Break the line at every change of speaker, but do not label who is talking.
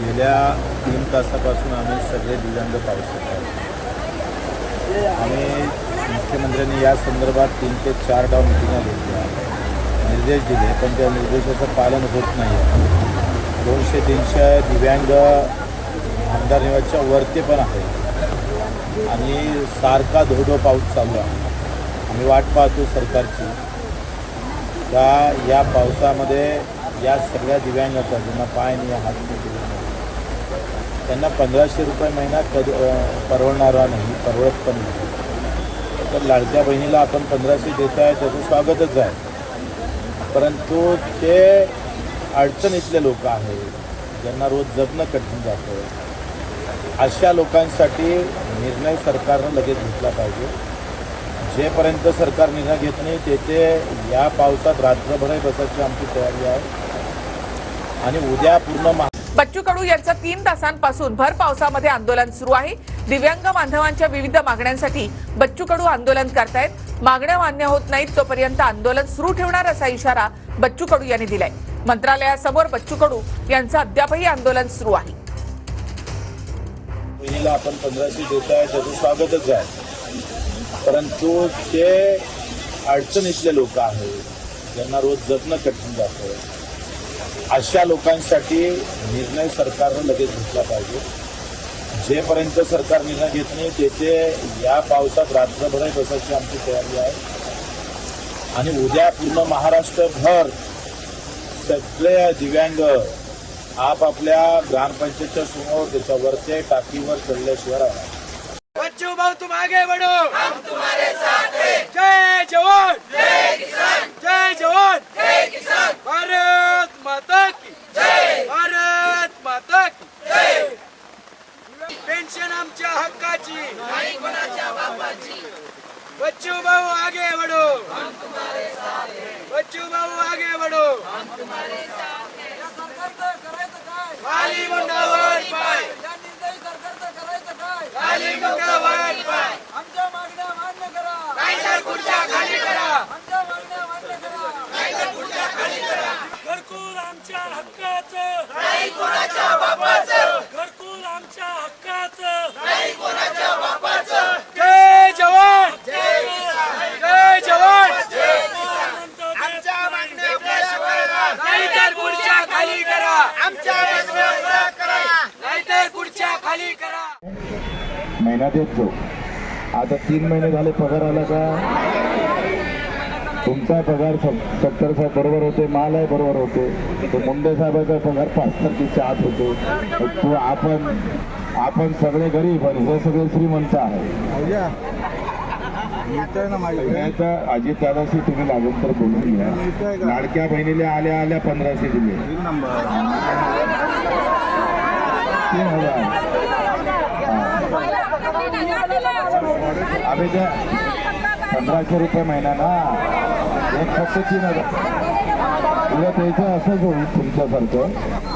गेल्या तीन तासापासून आम्ही सगळे दिव्यांग पाहू शकतो आम्ही मुख्यमंत्र्यांनी या संदर्भात तीन ते चार डाव मिटिंगा घेतल्या. निर्देश दिले पण त्या निर्देशाचं पालन होत नाही. आहे दोनशे तीनशे दिव्यांग आमदार निवासच्या वरती पण आहे आणि सारखा धोधो पाऊस चालू आहे. आम्ही वाट पाहतो सरकारची. का या पावसामध्ये या सगळ्या दिव्यांगाचा ज्यांना पाय नाही हात नाही दिले नाही त्यांना पंधराशे रुपये महिना कधी परवडणारा नाही परवडत पण नाही. तर लाडक्या बहिणीला आपण पंधराशे देत आहे त्याचं स्वागतच आहे. परंतु ते अडचणीतले लोक आहेत ज्यांना रोज जगणं कठीण जातं. अशा लोकांसाठी निर्णय सरकारनं लगेच घेतला पाहिजे. जेपर्यंत सरकार निर्णय घेत नाही तेथे या पावसात रात्रभरही बसायची आमची तयारी आहे. आणि उद्या पूर्ण महा
बच्चू कडू यांचं तीन तासांपासून भर पावसामध्ये आंदोलन सुरू आहे. दिव्यांग बांधवांच्या विविध मागण्यांसाठी बच्चू कडू आंदोलन करतायत. मागण्या मान्य होत नाहीत तोपर्यंत आंदोलन सुरू ठेवणार असा इशारा बच्चू कडू यांनी दिलाय. मंत्रालयासमोर बच्चू कडू यांचं अद्यापही आंदोलन सुरू आहे.
आपण पंधराशे देत आहे त्याचं स्वागतच आहे. परंतु ते अडचणीतले लोक आहेत ज्यांना रोज जगणं कठीण जातं अशा लोकांसाठी निर्णय सरकारनं लगेच घेतला पाहिजे. जेपर्यंत सरकार निर्णय घेत नाही तेथे या पावसात रात्रभरही बसायची आमची तयारी आहे. आणि उद्या पूर्ण महाराष्ट्रभर सगळे दिव्यांग आपापल्या ग्रामपंचायतच्या समोर त्याच्यावरते टाकीवर चढल्याशिवाय राहणार.
बच्चू भाऊ तुम आगे बढ़ो बच्चू भाऊ आगे बढ़ो हम तुम्हारे साथ हैं बच्चू भाऊ आगे बढ़ो हम तुम्हारे साथ हैं या सरकारचं करायचं काय खाली मुंडावर पाय या निर्दयी सरकारचं करायचं काय खाली मुंडावर पाय आमच्या मागण्या मान्य करा नाहीतर खुर्च्या खाली करा आमच्या मागण्या मान्य करा नाहीतर खुर्च्या खाली करा
घरकुल आमच्या हक्काचं
नाही कोणाच्या बापाचं
घरकुल आमच्या हक्काचं
नाही कोणाच्या बापाचं जय जवान जय किसान जय जवान जय आमच्या मागण्या पुऱ्या करा नाहीतर खुर्च्या खाली करा आमच्या मागण्या करा. नाहीतर खाली करा.
येतो आता तीन महिने झाले पगार आला का? तुमचा पगार सत्तर साहेब बरोबर होते माल आहे बरोबर होते. तो मुंडे साहेबाचा पगार पाच तारखेच्या आत होतो. तो आपण आपण सगळे गरीब आणि हे सगळे श्रीमंत आहे. अजित दादाशी तुम्ही लागून तर बोलून घ्या. लाडक्या बहिणीला आल्या आल्या पंधराशे दिले. तीन हजार. त्या पंधराशे रुपये महिना ना. एक फक्त तीन हजार. उद्या त्याचं असंच होईल तुमच्यासारखं.